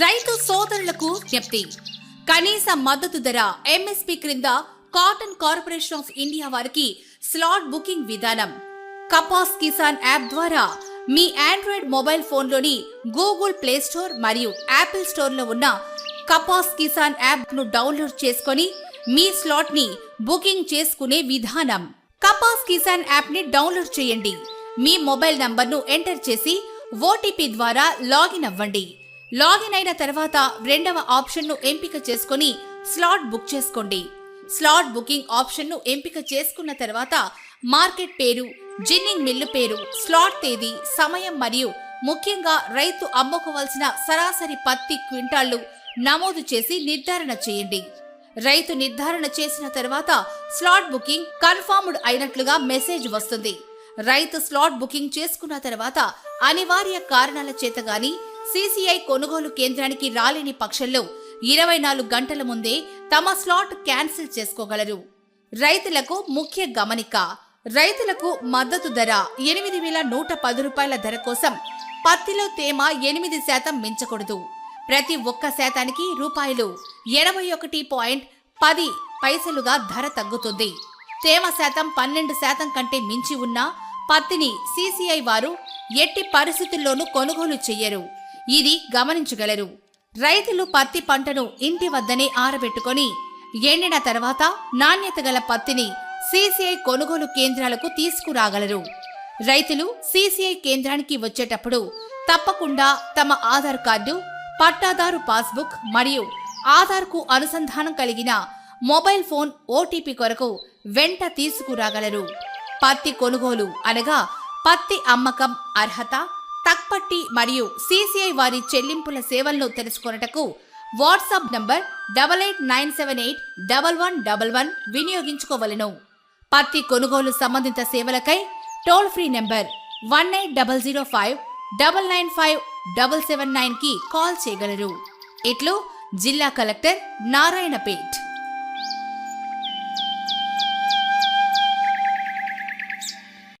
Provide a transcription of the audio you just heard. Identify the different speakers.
Speaker 1: రైతు సోదరులకు విజ్ఞప్తి కనీస మద్దతు ధర ఎంఎస్పి క్రింద కాటన్ కార్పొరేషన్ ఆఫ్ ఇండియా వారికి స్లాట్ బుకింగ్ విధానం. కపాస్ కిసాన్ యాప్ ద్వారా మీ ఆండ్రాయిడ్ మొబైల్ ఫోన్లోని గూగుల్ ప్లే స్టోర్ మరియు యాపిల్ స్టోర్లో ఉన్న కపాస్ కిసాన్ యాప్ను డౌన్లోడ్ చేసుకొని మీ స్లాట్ని బుకింగ్ చేసుకునే విధానం. కపాస్ కిసాన్ యాప్ని డౌన్లోడ్ చేయండి. మీ మొబైల్ నంబర్ను ఎంటర్ చేసి ఓటీపీ ద్వారా లాగిన్ అవ్వండి. లాగిన్ అయిన తర్వాత రెండవ ఆప్షన్ను ఎంపిక చేసుకొని స్లాట్ బుక్ చేసుకోండి. స్లాట్ బుకింగ్ ఆప్షన్ను ఎంపిక చేసుకున్న తర్వాత మార్కెట్ పేరు జిన్నింగ్ మిల్లు పేరు స్లాట్ తేదీ సమయం మరియు ముఖ్యంగా రైతు అమ్ముకోవాల్సిన సరాసరి పత్తి క్వింటాళ్ళు నమోదు చేసి నిర్ధారణ చేయండి. రైతు నిర్ధారణ చేసిన తర్వాత స్లాట్ బుకింగ్ కన్ఫర్మ్డ్ అయినట్లుగా మెసేజ్ వస్తుంది. రైతు స్లాట్ బుకింగ్ చేసుకున్న తర్వాత అనివార్య కారణాల చేత గాని సీసీఐ కొనుగోలు కేంద్రానికి రాలేని పక్షంలో ఇరవై నాలుగు గంటల ముందే తమ స్లాట్ క్యాన్సిల్ చేసుకోగలరు. రైతులకు ముఖ్య గమనిక రైతులకు మద్దతు ధర ఎనిమిది వేల నూట పది రూపాయల ధర కోసం పత్తిలో తేమ ఎనిమిది శాతం మించకూడదు. ప్రతి ఒక్క శాతానికి రూపాయలు ఎనభై ఒకటి పాయింట్ పది పైసలుగా ధర తగ్గుతుంది. తేమ శాతం పన్నెండు శాతం కంటే మించి ఉన్న పత్తిని సీసీఐ వారు ఎట్టి పరిస్థితుల్లోనూ కొనుగోలు చెయ్యరు. ఇది గమనించగలరు. రైతులు పత్తి పంటను ఇంటి వద్దనే ఆరబెట్టుకొని ఎండిన తర్వాత నాణ్యత గల పత్తిని సీసీఐ కొనుగోలు కేంద్రాలకు తీసుకురాగలరు. రైతులు సీసీఐ కేంద్రానికి వచ్చేటప్పుడు తప్పకుండా తమ ఆధార్ కార్డు పట్టాదారు పాస్బుక్ మరియు ఆధార్కు అనుసంధానం కలిగిన మొబైల్ ఫోన్ ఓటీపీ కొరకు వెంట తీసుకురాగలరు. పత్తి కొనుగోలు అనగా పత్తి అమ్మకం అర్హత తక్పట్టి మరియు సీసీఐ వారి చెల్లింపుల సేవలను తెలుసుకొనటకు WhatsApp number double eight nine seven eight double one double one వినియోగించుకోవలను. పత్తి కొనుగోలు సంబంధిత సేవలకై toll free number one eight double zero five double nine five double seven నైన్కి కాల్ చేయగలరు. ఇట్లు జిల్లా కలెక్టర్ నారాయణపేట్.